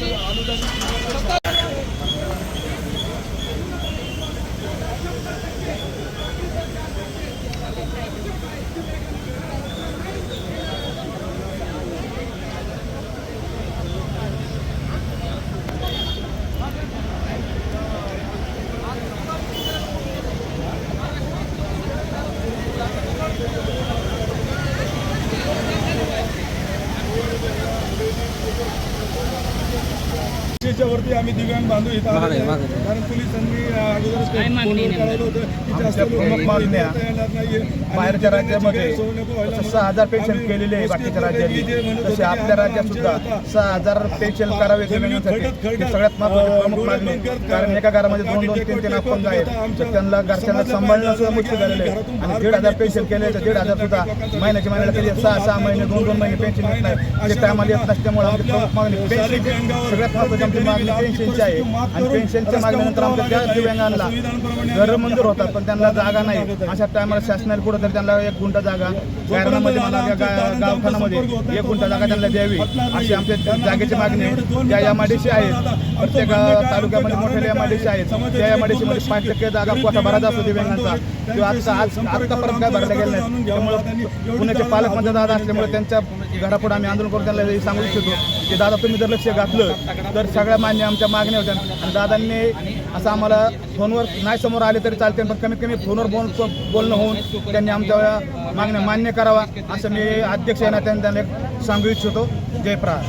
जास्त च्या वरती आम्ही दिव्यांग बांधू इथं. कारण पोलिसांनी अगोदरच होतं की जास्त बाहेरच्या राज्यामध्ये सहा हजार पेन्शन केलेले आहे बाकीच्या राज्यांनी तसे की आपल्या राज्यात सुद्धा सहा हजार पेन्शन करावे सगळ्यात महत्वाची प्रमुख मागणी आहे. कारण एका घरामध्ये दोन दोन तीन तीन अपंग आहेत. त्यांना घरच्यांना सांभाळणं सुद्धा मुश्किल झालेलं आहे. आणि दीड हजार पेन्शन केले तर दीड हजार सुद्धा महिन्याच्या महिन्याला कधी सहा सहा महिने दोन दोन महिने पेन्शन येत नाही ते टायमाला येत नसल्यामुळे आमची प्रमुख मागणी पेन्शनची सगळ्यात महत्वाची आमची मागणी पेन्शनची आहे. आणि पेन्शनच्या मागणीनंतर आमच्या त्या दिव्यांगांना घर मंजूर होतात पण त्यांना जागा नाही. अशा टायमाला शासनाने पुढे तर त्यांना एक गुंठा जागा गारणामध्ये म्हणा या गा- गावठाणामध्ये एक गुंठा जागा त्यांना द्यावी. अशी आमच्या जागेची मागणी त्या एमआयडीसी आहेत. प्रत्येक तालुक्यामध्ये मोठे एमआयडीसी आहेत. त्या एमआयडीसी मध्ये पाच टक्के जागा पोटा भरायचा असतो दिव्यांगांचा किंवा आता आज आतापर्यंत काय भरल्या गेल्या नाही. त्यामुळे पुण्याचे पालकमंत्री दादा असल्यामुळे त्यांच्या घरापुढे आम्ही आंदोलन करून त्यांना सांगू इच्छितो की दादा तुम्ही जर लक्ष घातलं तर सगळ्या सगळ्या मान्य आमच्या मागण्या होत्या. आणि दादांनी असं आम्हाला फोनवर नाही समोर आले तरी चालते पण कमीत कमी फोनवर बोल बोलणं होऊन त्यांनी आमच्या मागण्या मान्य करावा असं मी अध्यक्ष यांना त्यांना सांगू इच्छितो. जयप्रहार